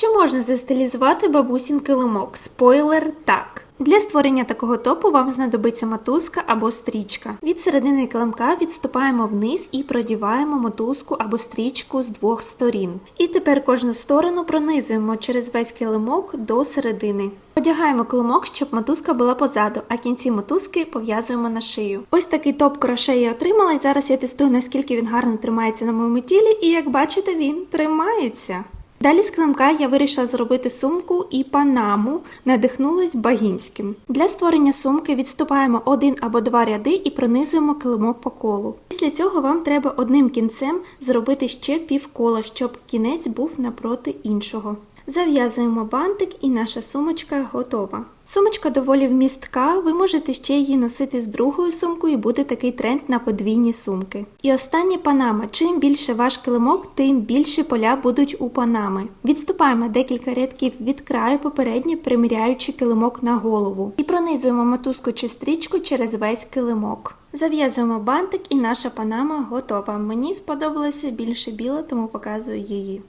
Чи можна застилізувати бабусін килимок? Спойлер так. Для створення такого топу вам знадобиться мотузка або стрічка. Від середини килимка відступаємо вниз і продіваємо мотузку або стрічку з двох сторін. І тепер кожну сторону пронизуємо через весь килимок до середини. Одягаємо килимок, щоб мотузка була позаду, а кінці мотузки пов'язуємо на шию. Ось такий топ кроше я отримала, і зараз я тестую, наскільки він гарно тримається на моєму тілі, і як бачите, він тримається. Далі з килимка я вирішила зробити сумку і панаму, надихнулась багінським. Для створення сумки відступаємо один або два ряди і пронизуємо килимок по колу. Після цього вам треба одним кінцем зробити ще півкола, щоб кінець був напроти іншого. Зав'язуємо бантик і наша сумочка готова. Сумочка доволі вмістка, ви можете ще її носити з другою сумкою і буде такий тренд на подвійні сумки. І останнє панама. Чим більше ваш килимок, тим більше поля будуть у панами. Відступаємо декілька рядків від краю попередньо приміряючи килимок на голову. І пронизуємо мотузку чи стрічку через весь килимок. Зав'язуємо бантик і наша панама готова. Мені сподобалося більше біла, тому показую її.